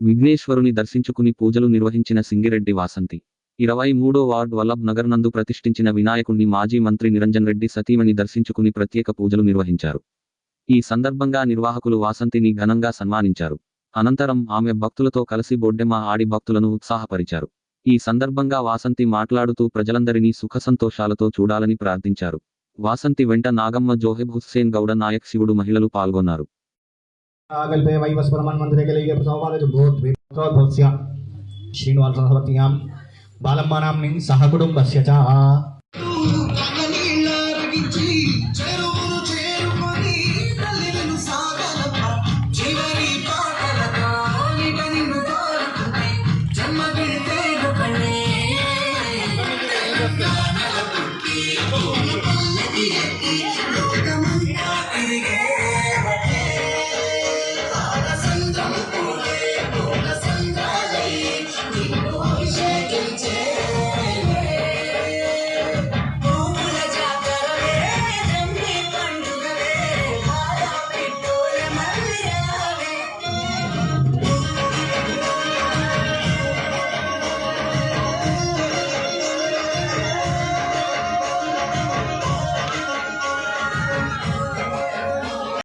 విఘ్నేశ్వరుని దర్శించుకుని పూజలు నిర్వహించిన సింగిరెడ్డి వాసంతి. ఇరవై మూడో వార్డ్ వల్లభ్ నగర్ నందు ప్రతిష్ఠించిన వినాయకుణ్ణి మాజీ మంత్రి నిరంజన్ రెడ్డి సతీమణి దర్శించుకుని ప్రత్యేక పూజలు నిర్వహించారు. ఈ సందర్భంగా నిర్వాహకులు వాసంతిని ఘనంగా సన్మానించారు. అనంతరం ఆమె భక్తులతో కలిసి బొడ్డెమ్మ ఆడి భక్తులను ఉత్సాహపరిచారు. ఈ సందర్భంగా వాసంతి మాట్లాడుతూ ప్రజలందరినీ సుఖసంతోషాలతో చూడాలని ప్రార్థించారు. వాసంతి వెంట నాగమ్మ జోహెబ్ హుస్సేన్ గౌడ నాయక్ శివుడు మహిళలు పాల్గొన్నారు. कल्पे वैवस परमन मंदिर के लिए सौवाल जो भूत भूत भूत्स्य श्रीनिवास सरस्वत्याम బాలమ్మానాం సహ కుటుంబస్య Yeah.